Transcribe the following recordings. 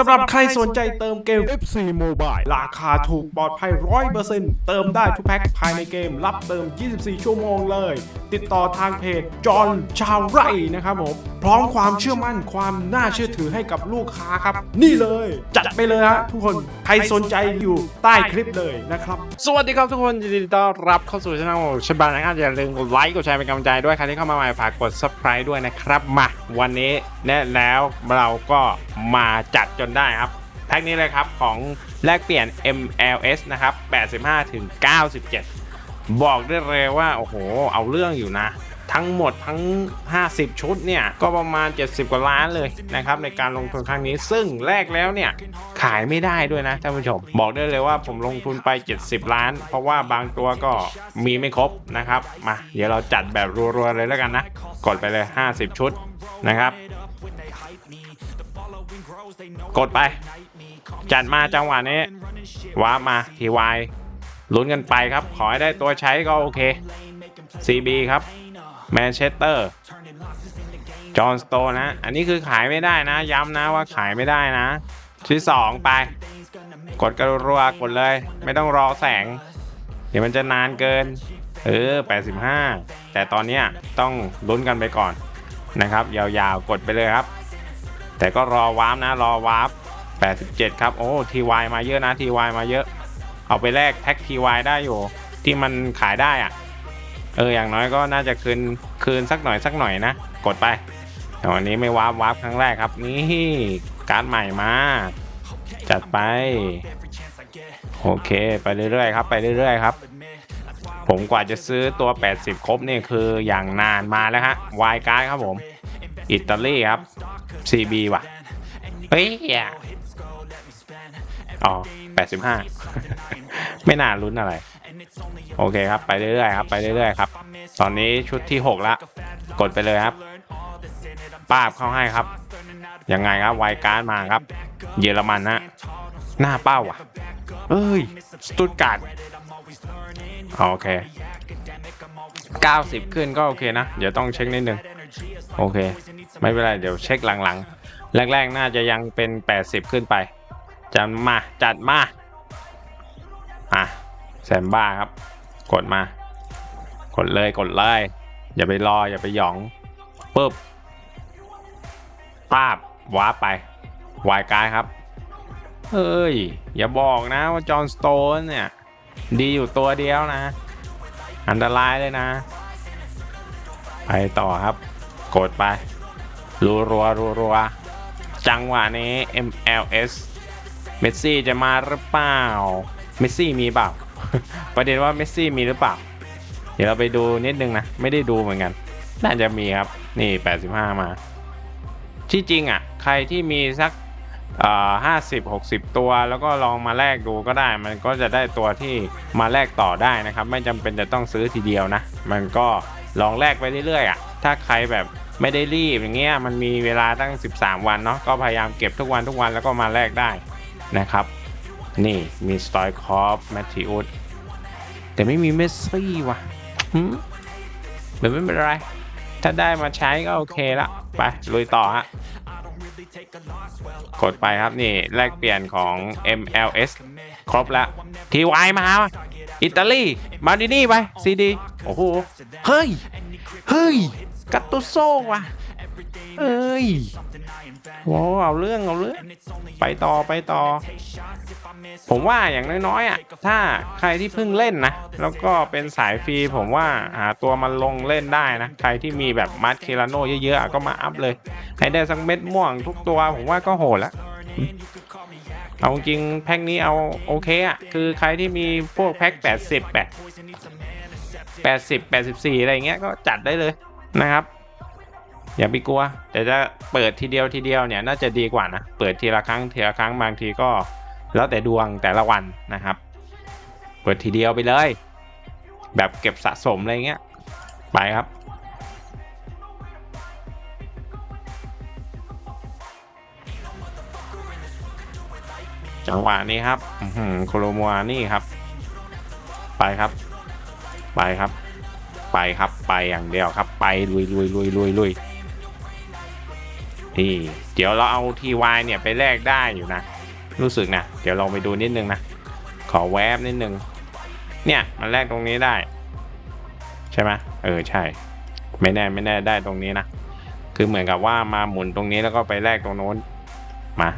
สำหรับใครสนใจเติมเกม FC Mobile ราคาถูกปลอดภัย 100%เติมได้ทุกแพ็คภายในเกม รับเติม 24 ชั่วโมงเลย ติดต่อทางเพจจอห์นชาวไร่นะครับผม พร้อมความเชื่อมั่นความน่าเชื่อถือให้กับลูกค้าครับ นี่เลย จัดไปเลยฮะทุกคนใครสนใจอยู่ใต้คลิปเลยนะครับ สวัสดีครับทุกคนยินดีต้อนรับเข้าสู่ช่องชบานะครับอย่าลืมกดไลค์กดแชร์เป็นกำลังใจด้วยใครที่เข้ามาใหม่ฝากกด subscribe ด้วยนะครับมาวันนี้แน่แล้วเราก็มาจัดจนได้ครับแพ็กนี้เลยครับของแลกเปลี่ยน MLS นะครับ 85 ถึง 97 บอกได้เลยว่า โอ้โห เอาเรื่องอยู่นะ ทั้งหมดทั้ง 50 ชุดเนี่ย ก็ประมาณ 70 กว่าล้านเลยนะครับ ในการลงทุนครั้งนี้ ซึ่งแรกแล้วเนี่ย ขายไม่ได้ด้วยนะท่านผู้ชม บอกได้เลยว่าผมลงทุนไป 70 ล้าน เพราะว่าบางตัวก็มีไม่ครบนะครับ มา เดี๋ยวเราจัดแบบรัวๆเลยแล้วกันนะ กดไปเลย 50 ชุดนะครับ กดไป จัดมาจังหวะนี้ว้าร์ปมาทีวายลุ้นกันไปครับ ขอให้ได้ตัวใช้ก็โอเค CB ครับแมนเชสเตอร์จอห์นสโตนะ อันนี้คือขายไม่ได้นะ ย้ำนะว่าขายไม่ได้นะที่สองไป กดกระรัวกดเลย ไม่ต้องรอแสง เดี๋ยวมันจะนานเกิน เออ 85 แต่ตอนนี้ต้องลุ้นกันไปก่อนนะครับ ยาวๆ กดไปเลยครับ แต่ก็รอวาร์ปนะรอวาร์ป87 ครับ โอ้ทีวมาเยอะนะทีวมาเยอะ เอาไปแลกแท็กทีวได้อยู่ ที่มันขายได้อะเอออย่างน้อยก็น่าจะคืนคืนสักหน่อยสักหน่อยนะ กดไปแต่วันนี้ไม่วาร์ปวาร์ปครั้งแรกครับ นี่การ์ดใหม่มา จัดไป โอเค ไปเรื่อยๆครับ ไปเรื่อยๆครับ ผมกว่าจะซื้อตัว 80 ครบนี่คืออย่างนานมาแล้วฮะวายการ์ดครับผม อิตาลีครับ CB ว่ะ เฮ้ยอย่าอ๋อ85ไม่น่าลุ้นอะไร โอเคครับ ไปเรื่อยๆครับ ไปเรื่อยๆครับ ตอนนี้ชุดที่6ละ กดไปเลยครับ ป้าบเข้าให้ครับ ยังไงครับ ไวการ์ดมาครับ เยอรมันนะ หน้าเป้าอะ เอ้ย สตุตการ์ดโอเค 90 ขึ้นก็โอเคนะ เดี๋ยวต้องเช็คนิดนึง โอเค ไม่เป็นไรเดี๋ยวเช็คหลังๆ แรก ๆ น่าจะยังเป็น 80 ขึ้นไป จัดมา จัดมา อะแซมบ้าครับ กดมา กดเลยกดเลย อย่าไปรอ อย่าไปหยองปึ๊บป้าบว้าร์ปไป วายการ์ดครับ เฮ้ย อย่าบอกนะว่าจอห์นสโตนเนี่ย ดีอยู่ตัวเดียวนะ อันตรายเลยนะ ไปต่อครับ กดไป รัวรัวรัวรัวจังหวะนี้ MLS เมสซี่จะมาหรือเปล่า เมสซี่มีเปล่า ประเด็นว่าเมสซี่มีหรือเปล่า เดี๋ยวเราไปดูนิดนึงนะ ไม่ได้ดูเหมือนกัน น่าจะมีครับ นี่ 85 มา ที่จริงอะ ใครที่มีสักห้าสิบหกสิบตัว แล้วก็ลองมาแลกดูก็ได้ มันก็จะได้ตัวที่มาแลกต่อได้นะครับ ไม่จำเป็นจะต้องซื้อทีเดียวนะ มันก็ลองแลกไปเรื่อยๆอะ ถ้าใครแบบ ไม่ได้รีบอย่างเงี้ยมันมีเวลาตั้ง 13 วันเนาะก็พยายามเก็บทุกวันทุกวันแล้วก็มาแลกได้นะครับ นี่มีสตล์คอฟแมทธิอุสแต่ไม่มีเมสซี่ว่ะหืมแต่ไม่เป็นไร ถ้าได้มาใช้ก็โอเคละไปลุยต่อฮะกดไปครับนี่แลกเปลี่ยนของ MLS ครบแล้วทีวายมาอิตาลีมาดินี่ไปซีดีโอ้โหเฮ้ยเฮ้ย กัตตุโซ่ว่ะ เอ้ยว้าเอาเรื่องเอาเรื่อง ไปต่อไปต่อ ผมว่าอย่างน้อยๆอะ ถ้าใครที่เพิ่งเล่นนะ แล้วก็เป็นสายฟรีผมว่าหาตัวมันลงเล่นได้นะ ใครที่มีแบบมัดเคลาโนเยอะๆ ก็มาอัพเลย ให้ได้สักเม็ดม่วงทุกตัวผมว่าก็โหดล้วเอาจริงแพ็คนี้เอาโอเคอะคือใครที่มีพวกแพ็ค80แบบ80 84 อะไรเงี้ยก็จัดได้เลย นะครับ อย่าไปกลัว แต่จะเปิดทีเดียวทีเดียวเนี่ยน่าจะดีกว่านะ เปิดทีละครั้งทีละครั้งบางทีก็ แล้วแต่ดวงแต่ละวันนะครับ เปิดทีเดียวไปเลย แบบเก็บสะสมอะไรเงี้ย ไปครับจังหวะนี้ครับโคโลมัวนี่ครับ ไปครับ ไปครับ ไปครับไปอย่างเดียวครับไปลุยลุยลุยลุยลุยนี่เดี๋ยวเราเอาทีวายเนี่ยไปแลกได้อยู่นะ รู้สึกนะ เดี๋ยวลองไปดูนิดนึงนะ ขอแวบนิดนึง เนี่ยมันแลกตรงนี้ได้ ใช่ไหมเออใช่ ไม่แน่ไม่แน่ได้ตรงนี้นะ คือเหมือนกับว่ามาหมุนตรงนี้แล้วก็ไปแลกตรงโน้นมา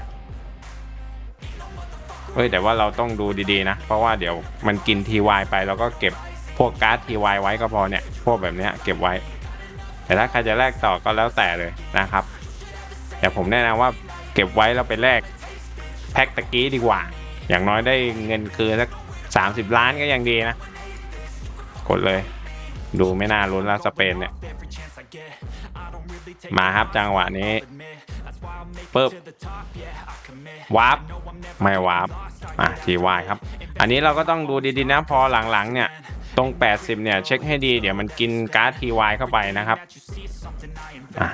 เฮ้ยแต่ว่าเราต้องดูดีๆนะ เพราะว่าเดี๋ยวมันกินทีวายไปเราก็เก็บ วกการ์ดทีวายไว้ก็พอเนี่ย พวกแบบนี้เก็บไว้ แต่ถ้าใครจะแลกต่อก็แล้วแต่เลยนะครับ แต่ผมแนะนำว่าเก็บไว้แล้วไปแลกแพ็คตะกี้ดีกว่า อย่างน้อยได้เงินคืนสักสามสิบล้านก็ยังดีนะ กดเลย ดูไม่น่าลุ้นแล้วสเปนเนี่ย มาครับจังหวะนี้ปึ๊บวาร์ปไม่วาร์ปอะทีวายครับ อันนี้เราก็ต้องดูดีๆนะพอหลังๆเนี่ย รง 80 เนี่ย เช็คให้ดีเดี๋ยวมันกินการ์ดทีวายเข้าไปนะครับอะ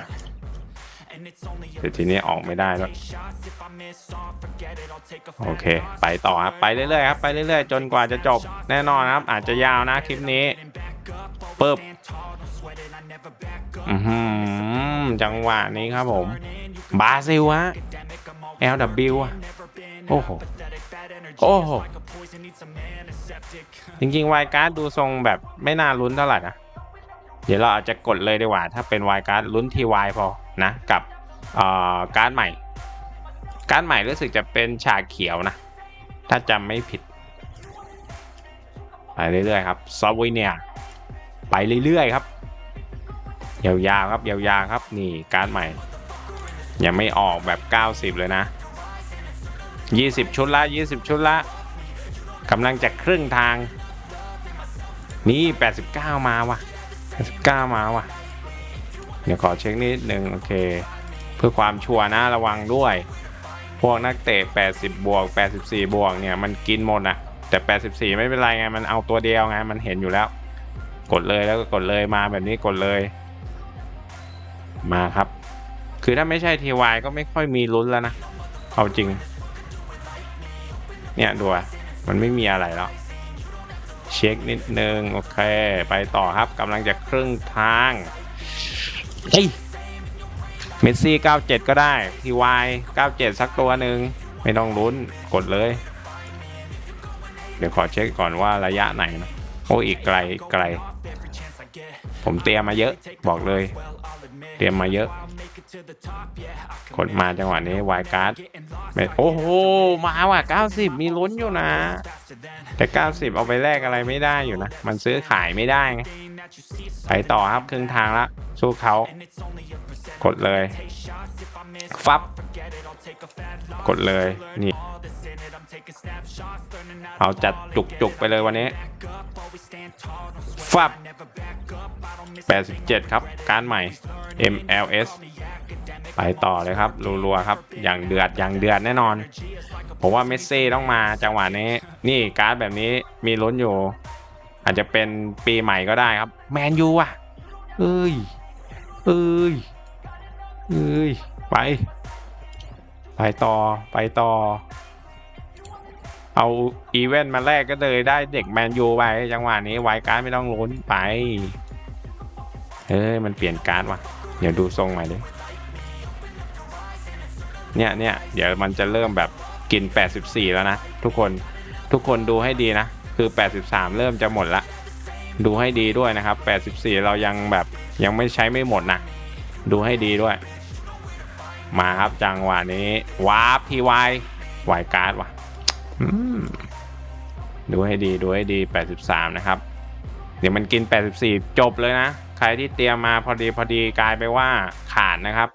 เดี๋ยวทีนี้ออกไม่ได้แล้วยโอเค ไปต่อครับ ไปเรื่อยๆครับไปเรื่อยๆ จนกว่าจะจบแน่นอนครับ อาจจะยาวนะคลิปนี้ปึ๊บอือหือจังหวะนี้ครับผมบราซิลฮะ LW อะโอ้โห โอ้โหจริงๆวายการ์ดดูทรงแบบไม่น่าลุ้นเท่าไหร่นะ เดี๋ยวเราอาจจะกดเลยดีกว่า ถ้าเป็นวายการ์ดลุ้นทีวายพอนะกับการ์ดใหม่ การ์ดใหม่รู้สึกจะเป็นฉากเขียวนะ ถ้าจำไม่ผิด ไปเรื่อยๆครับซอฟต์เนียไปเรื่อยๆครับ ยาวๆครับยาวๆครับนี่การ์ดใหม่ ยังไม่ออกแบบ 90 เลยนะ 20 ชุดละ 20 ชุดละกำลังจะครึ่งทาง นี่ 89 มาว่ะ 89 มาว่ะ เดี๋ยวขอเช็คนิดหนึ่งโอเค เพื่อความชัวร์นะระวังด้วย พวกนักเตะ 80 บวก 84 บวกเนี่ย มันกินหมดอะแต่ 84 ไม่เป็นไรไง มันเอาตัวเดียวไง มันเห็นอยู่แล้ว กดเลยแล้วก็กดเลยมาแบบนี้กดเลย มาครับ คือถ้าไม่ใช่ทีวายก็ไม่ค่อยมีลุ้นแล้วนะ เอาจริง เนี่ยดูมันไม่มีอะไรแล้วเช็คนิดนึง โอเค ไปต่อครับกำลังจะครึ่งทางเฮ้ยเมสซี่ 97 ก็ได้ทีวาย97 สักตัวหนึ่งไม่ต้องลุ้นกดเลย เดี๋ยวขอเช็คก่อนว่าระยะไหนนะโอ้อีกไกลไกล ผมเตรียมมาเยอะบอกเลย เตรียมมาเยอะ กดมาจังหวะนี้วายการ์ดโอ้โห มาว่ะ 90 มีลุ้นอยู่นะ แต่ 90 เอาไปแลกอะไรไม่ได้อยู่นะ มันซื้อขายไม่ได้ไงไปต่อครับครึ่งทางละ สู้เขา กดเลย ฟับ กดเลยนี่ เอาจัดจุกๆไปเลยวันนี้ ฟับ 87 ครับ การใหม่ MLS ไปต่อเลยครับรัวๆครับ อย่างเดือดอย่างเดือดแน่นอน ผมว่าเมสซี่ต้องมาจังหวะนี้ นี่การ์ดแบบนี้มีลุ้นอยู่ อาจจะเป็นปีใหม่ก็ได้ครับ แมนยูอะ เอ้ย เอ้ย เอ้ย ไป ไปต่อไปต่อ เอาอีเวนต์มาแรกก็เลยได้เด็กแมนยูไปจังหวะนี้ไวการ์ดไม่ต้องลุ้นไป เฮ้ยมันเปลี่ยนการ์ดว่ะ เดี๋ยวดูทรงใหม่ดิเนี่ยเนี่ยเดี๋ยวมันจะเริ่มแบบกิน 84 แล้วนะ ทุกคนทุกคนดูให้ดีนะ คือ 83 เริ่มจะหมดละ ดูให้ดีด้วยนะครับ 84 เรายังแบบยังไม่ใช้ไม่หมดนะ ดูให้ดีด้วย มาครับจังหวะนี้วาร์ปทีวายวายการ์ดว่ะดูให้ดีดูให้ดี 83 นะครับ เดี๋ยวมันกิน 84 จบเลยนะ ใครที่เตรียมมาพอดีพอดีกลายไปว่าขาดนะครับ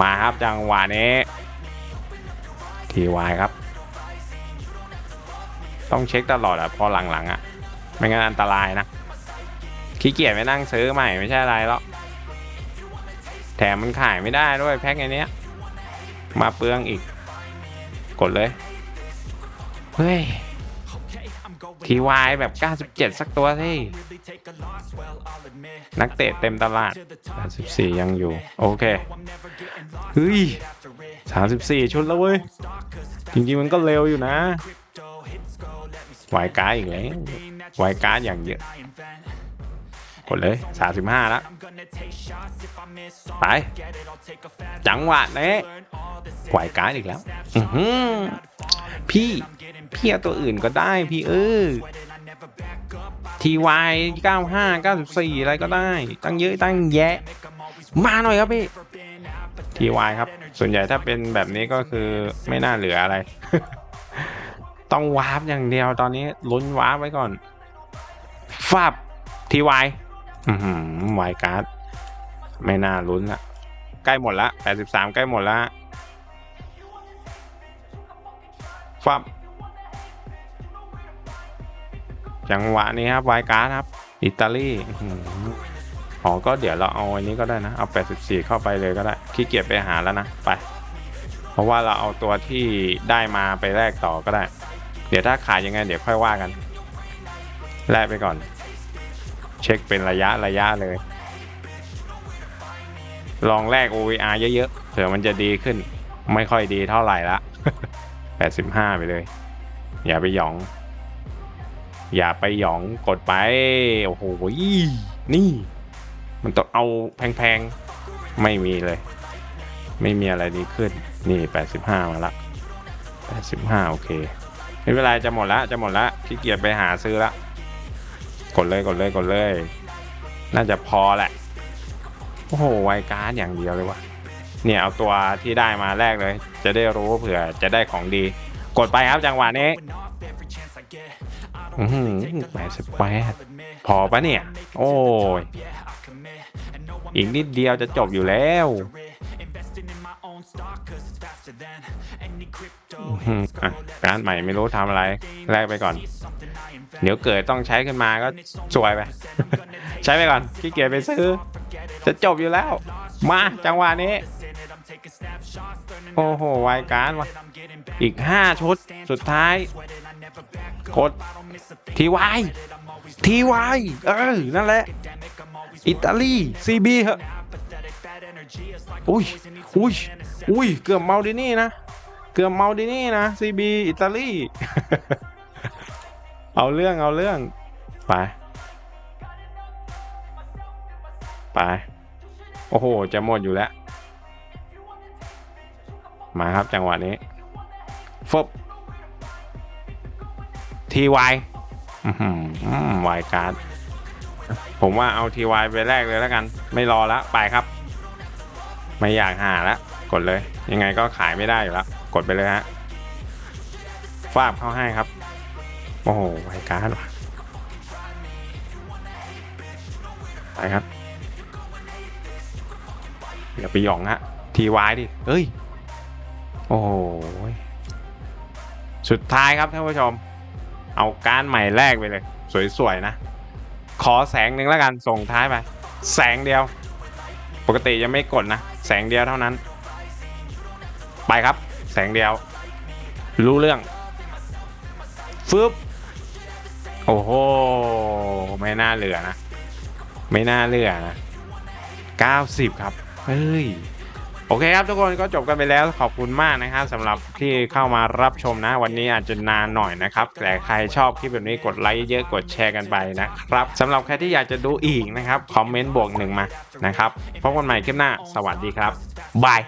มาครับจังหวะนี้ทีวายครับ ต้องเช็คตลอดอะพอหลังๆอะไม่งั้นอันตรายนะขี้เกียจไปนั่งซื้อใหม่ไม่ใช่อะไรหรอก แถมมันขายไม่ได้ด้วยแพ็คไอเนี้ย มาเปลืองอีก กดเลย เฮ้ยทีวายแบบ 97 สักตัวสินักเตะเต็มตลาด84ยังอยู่ โอเค เฮ้ย 34 ชุดแล้วเว้ย จริงๆ มันก็เร็วอยู่นะวายการ์ดอีกแล้ววายการ์ดอย่างเยอะ กดเลย35แล้ว ไป จังหวะนี้ไหวการ์ดอีกแล้ว อือหือพี่ พี่เอาตัวอื่นก็ได้พี่เออทีวายเก้าห้าเก้าสิบสี่อะไรก็ได้ ตั้งเยอะตั้งแยะ มาหน่อยครับพี่ทีวายครับ ส่วนใหญ่ถ้าเป็นแบบนี้ก็คือไม่น่าเหลืออะไร ต้องวาร์ปอย่างเดียวตอนนี้ลุ้นวาร์ปไว้ก่อนฟับทีวาย อือหือวายการ์ดไม่น่าลุ้นละใกล้หมดละ83ใกล้หมดละฟับจังหวะนี้ครับวายการ์ดครับ อิตาลีออหืออ๋อก็เดี๋ยวเราเอาอันนี้ก็ได้นะ เอา 84 เข้าไปเลยก็ได้ขี้เกียจไปหาแล้วนะ ไป เพราะว่าเราเอาตัวที่ได้มาไปแลกต่อก็ได้ เดี๋ยวถ้าขายยังไง เดี๋ยวค่อยว่ากัน แลกไปก่อน เช็คเป็นระยะระยะเลย ลองแลก OVR เยอะๆเผื่อมันจะดีขึ้น ไม่ค่อยดีเท่าไหร่ละ 85 ไปเลย อย่าไปหยอง อย่าไปหยองกดไป โอ้โหนี่ มันต้องเอาแพงๆ ไม่มีเลย ไม่มีอะไรดีขึ้น นี่ 85 มาละ 85 โอเคไม่เป็นไรจะหมดละจะหมดละขี้เกียจไปหาซื้อละ กดเลยกดเลยกดเลย น่าจะพอแหละ โอ้โหไวการ์ดอย่างเดียวเลยวะเนี่ยเอาตัวที่ได้มาแรกเลย จะได้รู้เผื่อจะได้ของดี กดไปครับจังหวะนี้อือหือแปดสิบแปดพอปะเนี่ย โอ้ย อีกนิดเดียวจะจบอยู่แล้วอื้อหืออะการใหม่ไม่รู้ทำอะไร แลกไปก่อน เดี๋ยวเกิดต้องใช้ขึ้นมาก็สวยไป ใช้ไปก่อนขี้เกียจไปซื้อ จะจบอยู่แล้ว มาจังหวะนี้ โอ้โหวายการ์ดวะอีก 5 ชุดสุดท้าย กดทีวายทีวายเออ นั่นแหละ อิตาลีซีบีเหอะอุ้ยอุ้ยอุ้ยเกือบเมาดินี่นะ เกือบเมาดินี่นะซีบีอิตาลี เอาเรื่องเอาเรื่อง ไป ไป โอ้โห จะหมดอยู่แล้ว มาครับจังหวะนี้ฟบทีวายวายการ์ดผมว่าเอาทีวายไปแรกเลยแล้วกัน ไม่รอแล้วไปครับ ไม่อยากหาแล้วกดเลย ยังไงก็ขายไม่ได้อยู่แล้ว กดไปเลยฮะฟาบเข้าให้ครับ โอ้โหวการ์ดว่ะไปครับอย่าไปหยองฮะทีวายดิ เฮ้ย โอ้โหสุดท้ายครับท่านผู้ชม เอาการใหม่แรกไปเลย สวยๆนะ ขอแสงหนึ่งแล้วกันส่งท้ายไป แสงเดียว ปกติยังไม่กดนะ แสงเดียวเท่านั้น ไปครับ แสงเดียว รู้เรื่องฟึบ โอ้โห ไม่น่าเหลือนะ ไม่น่าเหลือนะ 90 ครับ เฮ้ย โอเคครับทุกคนก็จบกันไปแล้วขอบคุณมากนะครับสำหรับที่เข้ามารับชมนะ วันนี้อาจจะนานหน่อยนะครับ แต่ใครชอบคลิปแบบนี้กดไลค์เยอะกดแชร์กันไปนะครับสำหรับใครที่อยากจะดูอีกนะครับ คอมเมนต์บวกหนึ่งมานะครับพบกันใหม่คลิปหน้า สวัสดีครับบาย